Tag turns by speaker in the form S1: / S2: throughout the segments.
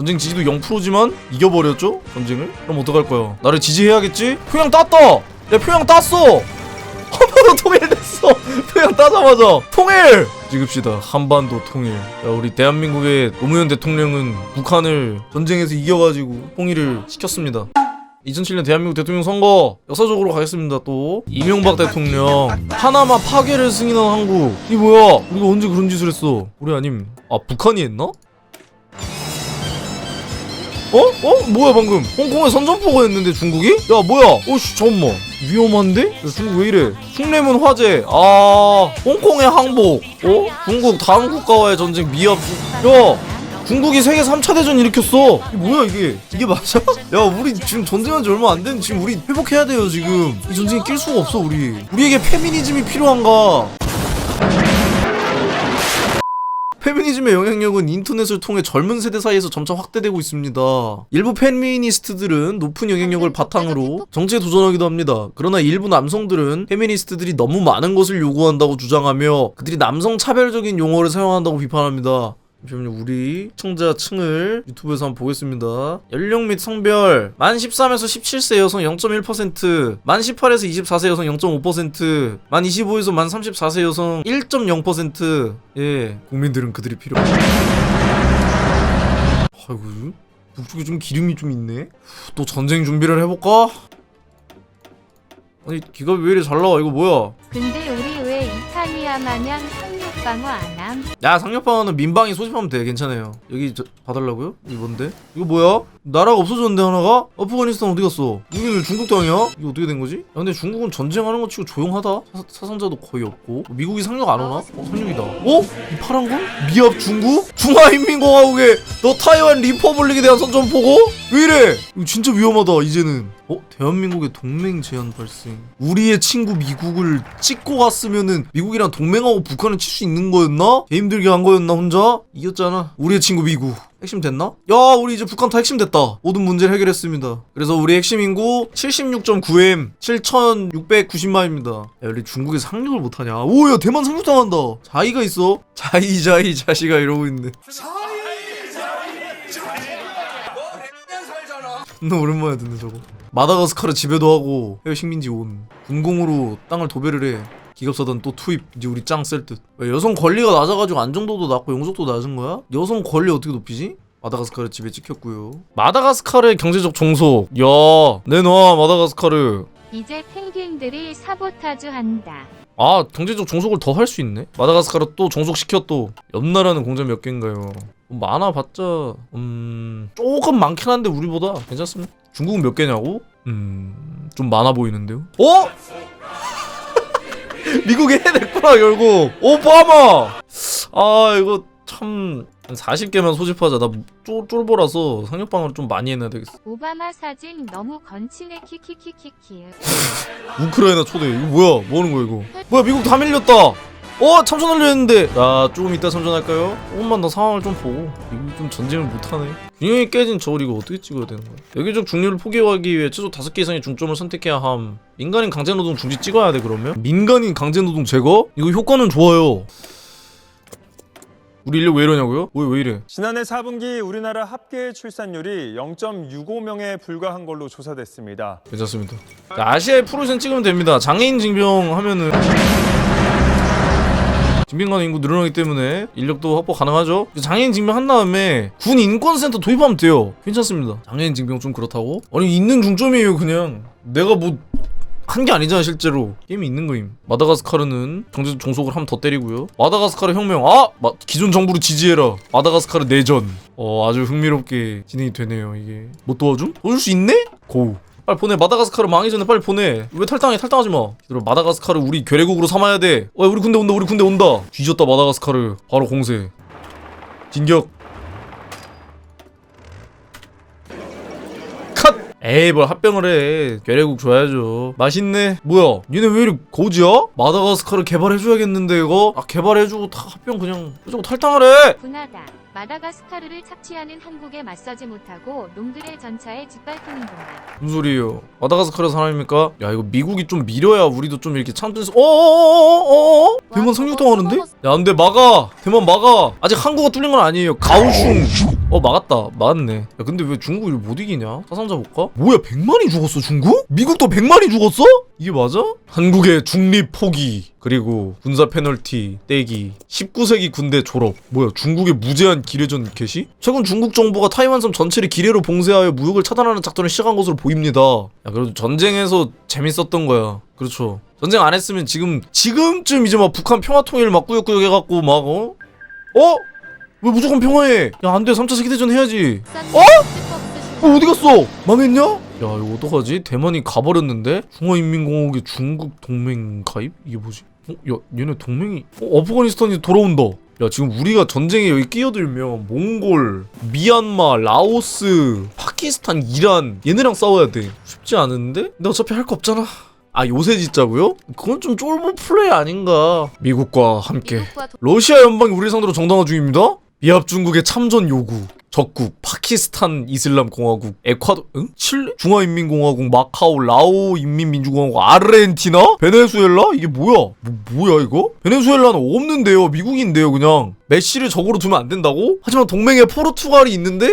S1: 전쟁 지지도 0%지만 이겨버렸죠? 전쟁을? 그럼 어떡할 거야? 나를 지지해야겠지? 표양 땄다! 야 표양 땄어! 한반도 통일됐어! 표양 따자마자 통일! 찍읍시다 한반도 통일 야 우리 대한민국의 노무현 대통령은 북한을 전쟁에서 이겨가지고 통일을 시켰습니다 2007년 대한민국 대통령 선거 역사적으로 가겠습니다 또 이명박 대통령 파나마 파괴를 승인한 한국 이 뭐야 우리가 언제 그런 짓을 했어 우리 아님 아 북한이 했나? 어? 어? 뭐야 방금 홍콩에 선전포고 했는데 중국이? 야 뭐야 어씨 잠깐만 위험한데? 야, 중국 왜 이래 숭례문 화재 아 홍콩의 항복 어? 중국 다음 국가와의 전쟁 미합 야 중국이 세계 3차 대전 일으켰어. 이게 뭐야 이게? 이게 맞아? 야 우리 지금 전쟁한 지 얼마 안 된 지금 우리 회복해야 돼요 지금. 이 전쟁이 낄 수가 없어 우리. 우리에게 페미니즘이 필요한가? 페미니즘의 영향력은 인터넷을 통해 젊은 세대 사이에서 점차 확대되고 있습니다. 일부 페미니스트들은 높은 영향력을 바탕으로 정치에 도전하기도 합니다. 그러나 일부 남성들은 페미니스트들이 너무 많은 것을 요구한다고 주장하며 그들이 남성 차별적인 용어를 사용한다고 비판합니다. 잠시만요 우리 시청자층을 유튜브에서 한번 보겠습니다. 연령 및 성별. 만 13에서 17세 여성 0.1%만 18에서 24세 여성 0.5%만 25에서 만 34세 여성 1.0%예 국민들은 그들이 필요 아이고 북쪽에 좀 기름이 좀 있네. 또 전쟁 준비를 해볼까? 아니 기갑이 왜 이래 잘 나와? 이거 뭐야?
S2: 근데 우리 왜 이탈리아 마냥 상륙방어 안 함?
S1: 야 상륙방어는 민방위 소집하면 돼 괜찮아요 여기 저, 봐달라고요? 이거 뭔데? 이거 뭐야? 나라가 없어졌는데 하나가? 아프가니스탄 어디 갔어? 여기 왜 중국 땅이야? 이거 어떻게 된 거지? 야 근데 중국은 전쟁하는 거 치고 조용하다 사, 상자도 거의 없고 미국이 상륙 안 오나? 어 상륙이다 어? 이 파란 건? 미합 중국? 중화인민공화국의 너 타이완 리퍼블릭에 대한 선전포고? 왜 이래? 이거 진짜 위험하다 이제는 어? 대한민국의 동맹 제한 발생 우리의 친구 미국을 찍고 갔으면은 미국이랑 동맹하고 북한을 칠 수 있는 거였나? 개 힘들게 한 거였나 혼자? 이겼잖아. 우리의 친구 미국 핵심 됐나? 야 우리 이제 북한 다 핵심 됐다. 모든 문제를 해결했습니다. 그래서 우리 핵심 인구 76.9M 7690만입니다. 야 우리 중국에 상륙을 못하냐? 오야 대만 상륙당한다. 자이가 있어. 자이 자이 자시가 이러고 있네. 너 오랜만에 듣는 저거. 마다가스카르 지배도 하고 해외 식민지 온. 군공으로 땅을 도배를 해 기갑사단 또 투입 이제 우리 짱 셀듯 여성 권리가 낮아가지고 안정도도 낮고 용적도 낮은 거야? 여성 권리 어떻게 높이지? 마다가스카르 집에 찍혔고요 마다가스카르의 경제적 종속 야 내놔 마다가스카르
S2: 이제 펭귄들이 사보타주 한다.
S1: 아 경제적 종속을 더 할 수 있네 마다가스카르 또 종속시켜 또 옆나라는 공장 몇 개인가요 많아 봤자 음 조금 많긴 한데 우리보다 괜찮습니다 중국은 몇 개냐고? 음 좀 많아 보이는데요 어? 미국이 해냈구나 결국. 오바마! 아 이거 참 40개만 소집하자. 나 쫄, 쫄보라서 상륙방어를 좀 많이 해놔야 되겠어.
S2: 오바마 사진 너무 건치네. 키키키키키.
S1: 우크라이나 초대. 이거 뭐야? 뭐하는 거야 이거? 뭐야 미국 다 밀렸다 어 참전 하려 했는데 나 조금 이따 참전할까요? 조금만 더 상황을 좀 보고 미국이 좀 전쟁을 못하네 균형이 깨진 저걸 이거 어떻게 찍어야 되는 거야 여기적 중류를 포기하기 위해 최소 5개 이상의 중점을 선택해야 함 민간인 강제노동 중지 찍어야 돼 그러면? 민간인 강제노동 제거? 이거 효과는 좋아요 우리 인력 왜 이러냐고요? 왜, 왜 이래
S3: 지난해 4분기 우리나라 합계 출산율이 0.65명에 불과한 걸로 조사됐습니다.
S1: 괜찮습니다 자, 아시아의 프로센 찍으면 됩니다 장애인 징병 하면은 징병관 인구 늘어나기 때문에 인력도 확보 가능하죠? 장애인 징병 한 다음에 군 인권센터 도입하면 돼요. 괜찮습니다. 장애인 징병 좀 그렇다고? 아니 있는 중점이에요 그냥. 내가 뭐 한게 아니잖아 실제로. 게임이 있는 거임. 마다가스카르는 경제적 종속을 한 번 더 때리고요. 마다가스카르 혁명. 아! 마, 기존 정부를 지지해라. 마다가스카르 내전. 어 아주 흥미롭게 진행이 되네요 이게. 못 도와줌? 도와줄 수 있네? 고 빨리 보내. 마다가스카르 망하기 전에 빨리 보내. 왜 탈당해? 탈당하지 마. 얘들아 마다가스카르 우리 괴뢰국으로 삼아야 돼. 어, 우리 군대 온다 우리 군대 온다. 뒤졌다 마다가스카르. 바로 공세. 진격 에이 뭘 합병을 해 괴뢰국 줘야죠 맛있네 뭐야 얘네 왜 이리 고지야? 마다가스카르 개발해줘야겠는데 이거 아 개발해주고 다 합병 그냥 해주고 탈당을 해
S2: 분하다. 마다가스카르를 착취하는 한국에 맞서지 못하고 놈들의 전차에 짓밟히는구나.
S1: 무슨 소리예요? 마다가스카르 사람입니까? 야 이거 미국이 좀 밀어야 우리도 좀 이렇게 참전해서 어어어어어 대만 상륙당하는데? 야 안돼 막아 대만 막아 아직 항구가 뚫린 건 아니에요 가오슝 어 막았다 막았네 야 근데 왜 중국을 못 이기냐 사상자 볼까? 뭐야 100만이 죽었어 중국? 미국도 100만이 죽었어? 이게 맞아? 한국의 중립 포기 그리고 군사 페널티 떼기 19세기 군대 졸업 뭐야 중국의 무제한 기뢰전 개시? 최근 중국 정부가 타이완섬 전체를 기뢰로 봉쇄하여 무역을 차단하는 작전을 시작한 것으로 보입니다 야 그래도 전쟁에서 재밌었던 거야 그렇죠 전쟁 안 했으면 지금 지금쯤 이제 막 북한 평화 통일 막 꾸역꾸역 해갖고 막 어? 어? 왜 무조건 평화해? 야 안 돼 3차 세계대전 해야지
S2: 어?
S1: 어 어디 갔어? 망했냐? 야 이거 어떡하지? 대만이 가버렸는데? 중화인민공화국의 중국 동맹 가입? 이게 뭐지? 어? 야 얘네 동맹이 어, 아프가니스탄이 돌아온다 야 지금 우리가 전쟁에 여기 끼어들면 몽골, 미얀마, 라오스, 파키스탄, 이란 얘네랑 싸워야 돼 쉽지 않은데? 근데 어차피 할 거 없잖아 아 요새 짓자고요? 그건 좀 쫄보 플레이 아닌가 미국과 함께
S2: 미국과 도-
S1: 러시아 연방이 우리 상대로 정당화 중입니다. 미합 중국의 참전 요구. 적국, 파키스탄 이슬람 공화국, 에콰도, 응? 칠레, 중화인민공화국, 마카오, 라오 인민민주공화국, 아르헨티나, 베네수엘라? 이게 뭐야? 뭐, 뭐야 이거? 베네수엘라는 없는데요. 미국인데요, 그냥. 메시를 적으로 두면 안 된다고? 하지만 동맹에 포르투갈이 있는데?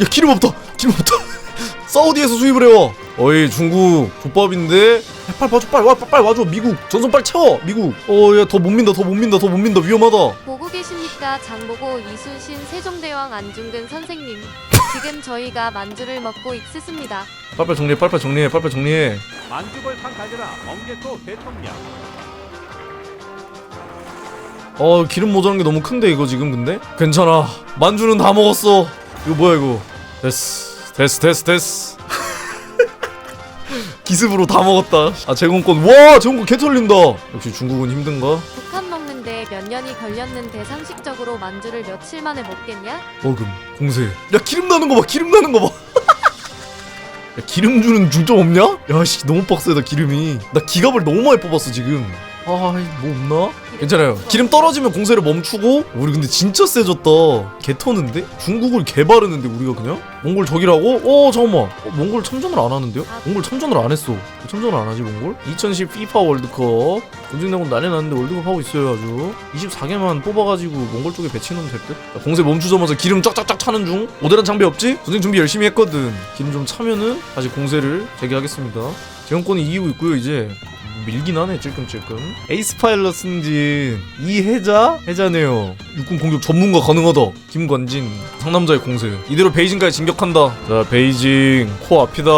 S1: 야 기름 없다. 기름 없다. 사우디에서 수입을 해와. 어이 중국 족밥인데. 빨리 와줘 빨리 와 빨리 와줘 미국. 전선 빨리 채워 미국. 어야 더못 민다 더 못 민다 더 못 민다. 위험하다.
S4: 보고 계십니까? 장보고 이순신 세종대왕 안중근 선생님. 지금 저희가 만주를 먹고 있습니다.
S1: 빨리빨리 정리해 빨리빨리 정리해 빨리빨리 정리해.
S5: 만주벌판 가져라 멍게토 대통령.
S1: 어 기름 모자란 게 너무 큰데 이거 지금 근데? 괜찮아. 만주는 다 먹었어. 이거 뭐야 이거? 됐어 됐어 됐어 됐어. 기습으로 다 먹었다. 아 제공권. 와 제공권 개 털린다. 역시 중국은 힘든가?
S4: 북한 먹는데 몇 년이 걸렸는데 상식적으로 만주를 며칠 만에 먹겠냐?
S1: 먹음. 공세. 야 기름 나는 거봐 기름 나는 거봐. 야 기름 주는 중점 없냐? 야씨 너무 빡세다 기름이. 나 기갑을 너무 많이 뽑았어 지금 아뭐 없나? 괜찮아요 기름 떨어지면 공세를 멈추고 우리 근데 진짜 세졌다 개 터는데? 중국을 개 바르는데 우리가 그냥? 몽골 적이라고? 어 잠깐만 어, 몽골 참전을 안 하는데요? 몽골 참전을 안 했어 왜 참전을 안 하지 몽골? 2010 FIFA 월드컵 전쟁내고 난리 났는데 월드컵 하고 있어요 아주 24개만 뽑아가지고 몽골 쪽에 배치해놓으면 될듯 공세 멈추자마자 기름 쫙쫙쫙 차는 중 모델한 장비 없지? 전쟁 준비 열심히 했거든 기름 좀 차면은 다시 공세를 재개하겠습니다 제공권이 이기고 있고요 이제 밀긴 하네 찔끔찔끔 에이스 파일럿 승진 이해자? 해자네요 육군 공격 전문가 가능하다 김관진 상남자의 공세 이대로 베이징까지 진격한다 자 베이징 코 앞이다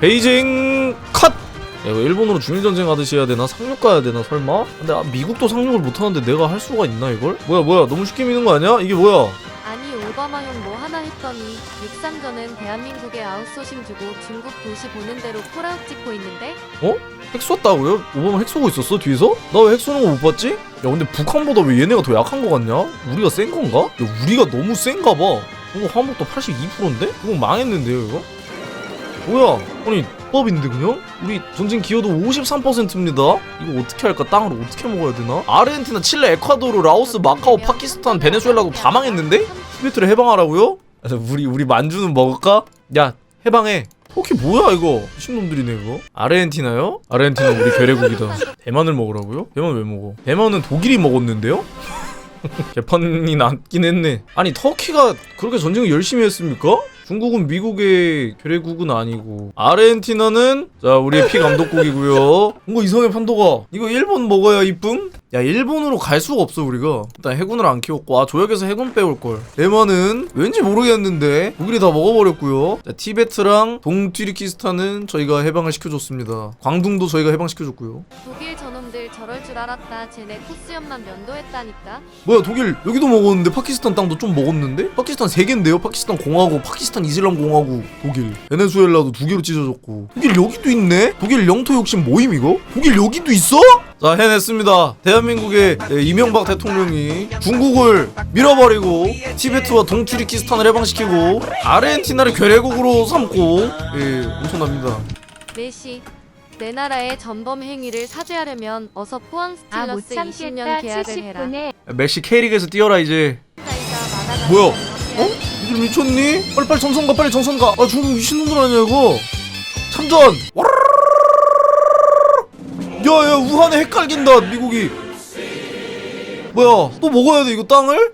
S1: 베이징 컷! 야, 이거 일본으로 중일전쟁 하듯이 해야 되나? 상륙 가야 되나 설마? 근데 아, 미국도 상륙을 못하는데 내가 할 수가 있나 이걸? 뭐야 뭐야 너무 쉽게 미는 거 아니야? 이게 뭐야
S4: 아니 오바마 형뭐 했더니 육상전은 대한민국에 아웃소싱 주고 중국 도시 보는 대로 콜아웃 찍고 있는데
S1: 핵 쐈다고요? 오바마 핵 쏘고 있었어 뒤에서? 나 왜 핵 쏘는 거 못 봤지? 야 근데 북한보다 왜 얘네가 더 약한 거 같냐? 우리가 센 건가? 야 우리가 너무 센가 봐 이거 화목도 82%인데? 이거 망했는데요 이거? 뭐야 아니 법인데 그냥? 우리 전쟁 기여도 53%입니다 이거 어떻게 할까? 땅을 어떻게 먹어야 되나? 아르헨티나, 칠레, 에콰도르, 라오스, 마카오, 파키스탄, 베네수엘라도 다 망했는데? 티베트를 해방하라고요? 아, 우리 우리 만주는 먹을까? 야 해방해 포키 뭐야 이거 미친놈들이네 이거 아르헨티나요? 아르헨티나 우리 괴뢰국이다 대만을 먹으라고요? 대만 왜 먹어? 대만은 독일이 먹었는데요? 개판이 났긴 했네 아니 터키가 그렇게 전쟁을 열심히 했습니까? 중국은 미국의 괴뢰국은 아니고 아르헨티나는 자 우리의 피 감독국이고요 뭔가 이상해 판도가 이거 일본 먹어야 이쁨? 야 일본으로 갈 수가 없어 우리가 일단 해군을 안 키웠고 아 조약에서 해군 빼올걸 대만은 왠지 모르겠는데 독일이 다 먹어버렸고요 자 티베트랑 동튀르키스탄은 저희가 해방을 시켜줬습니다 광둥도 저희가 해방시켜줬고요
S4: 독일 저놈들 저럴 줄 알았다. 쟤네 코스염만 면도했다니까.
S1: 뭐야 독일 여기도 먹었는데 파키스탄 땅도 좀 먹었는데? 파키스탄 3개인데요? 파키스탄 공화국, 파키스탄 이슬람 공화국, 독일 베네수엘라도 두 개로 찢어졌고 독일 여기도 있네? 독일 영토 욕심 모임 이거? 독일 여기도 있어? 자 해냈습니다 대한민국의 예, 이명박 대통령이 중국을 밀어버리고 티베트와 동튀르키스탄을 해방시키고 아르헨티나를 괴뢰국으로 삼고 예 엄청납니다
S4: 메시 내 나라의 전범 행위를 사죄하려면 어서 포항
S2: 아못
S4: 스틸러스 20년
S2: 참겠다
S4: 계약을 해라.
S2: 70분에
S1: 메시 K리그에서 뛰어라 이제 뭐야? 어? 이들 미쳤니? 빨리 빨리 정선 가 빨리 정선 가. 아 중국 미친놈들 아니야 이거. 참전. 야야 우한에 핵 깔긴다 미국이. 뭐야 또 먹어야 돼 이거 땅을?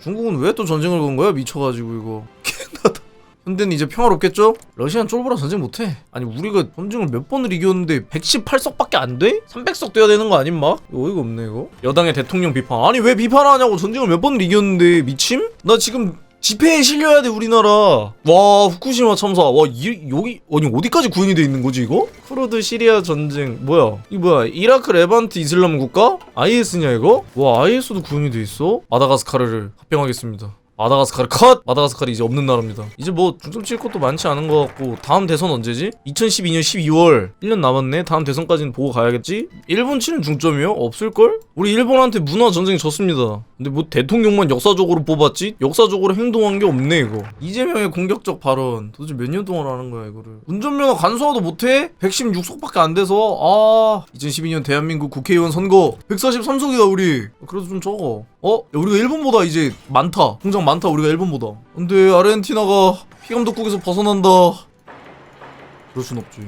S1: 중국은 왜 또 전쟁을 건 거야 미쳐가지고 이거 개나다 현대는 이제 평화롭겠죠? 러시아는 쫄보라 전쟁 못해 아니 우리가 전쟁을 몇 번을 이겼는데 118석밖에 안 돼? 300석 돼야 되는 거 아님 막? 어이가 없네 이거 여당의 대통령 비판 아니 왜 비판하냐고 전쟁을 몇 번을 이겼는데 미침? 나 지금 집회에 실려야 돼 우리나라 와 후쿠시마 참사 와 이, 여기 아니 어디까지 구현이 돼 있는 거지 이거? 쿠르드 시리아 전쟁 뭐야 이 뭐야 이라크 레반트 이슬람 국가? IS냐 이거? 와 IS도 구현이 돼 있어? 마다가스카르를 합병하겠습니다 마다가스카르 컷! 마다가스카르 이제 없는 나라입니다. 이제 뭐 중점 칠 것도 많지 않은 것 같고 다음 대선 언제지? 2012년 12월 1년 남았네. 다음 대선까지는 보고 가야겠지? 일본 치는 중점이요? 없을걸? 우리 일본한테 문화 전쟁 졌습니다. 근데 뭐 대통령만 역사적으로 뽑았지? 역사적으로 행동한 게 없네 이거. 이재명의 공격적 발언 도대체 몇 년 동안 하는 거야 이거를? 운전면허 간소화도 못해? 116석밖에 안 돼서 아 2012년 대한민국 국회의원 선거 143석이다 우리. 그래도 좀 적어. 어? 야, 우리가 일본보다 이제 많다. 통장 많다 우리가 일본보다. 근데 아르헨티나가 피감독국에서 벗어난다. 그럴 순 없지.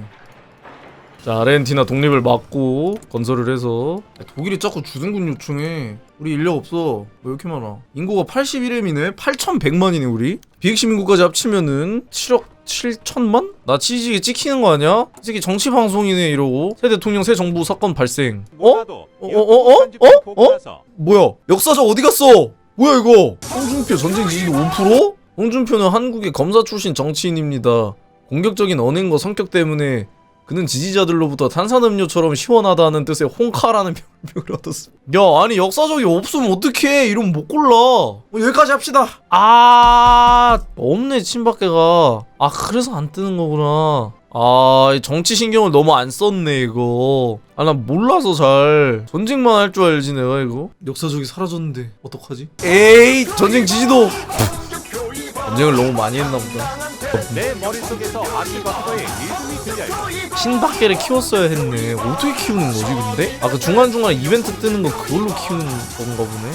S1: 자 아르헨티나 독립을 막고 건설을 해서 야, 독일이 자꾸 주둔군 요청해 우리 인력 없어 왜 이렇게 많아 인구가 81M이네 8100만이네 우리 비핵시민국까지 합치면은 7억 7천만? 나 치즈에 찍히는 거 아니야? 이 새끼 정치 방송이네 이러고 새 대통령 새 정부 사건 발생 어?
S5: 어?
S1: 어, 어, 어? 어? 어? 뭐야 역사적 어디 갔어 뭐야 이거 홍준표 전쟁 지지도 5%? 홍준표는 한국의 검사 출신 정치인입니다 공격적인 언행과 성격 때문에 그는 지지자들로부터 탄산음료처럼 시원하다는 뜻의 홍카라는 별명을 얻었습니다. 야, 아니 역사적이 없으면 어떡해? 이러면 못 골라. 뭐 여기까지 합시다. 아, 없네 친박계가. 아, 그래서 안 뜨는 거구나. 아, 이 정치 신경을 너무 안 썼네 이거. 아, 나 몰라서 잘 전쟁만 할 줄 알지 내가 이거. 역사적이 사라졌는데 어떡하지? 에이, 전쟁 지지도. 전쟁을 너무 많이 했나 보다.
S5: 내 머릿속에서 아키바토의 리듬이 들려요.
S1: 신박계를 키웠어야 했네. 어떻게 키우는 거지, 근데? 아, 그 중간중간 이벤트 뜨는 거 그걸로 키우는 건가 보네?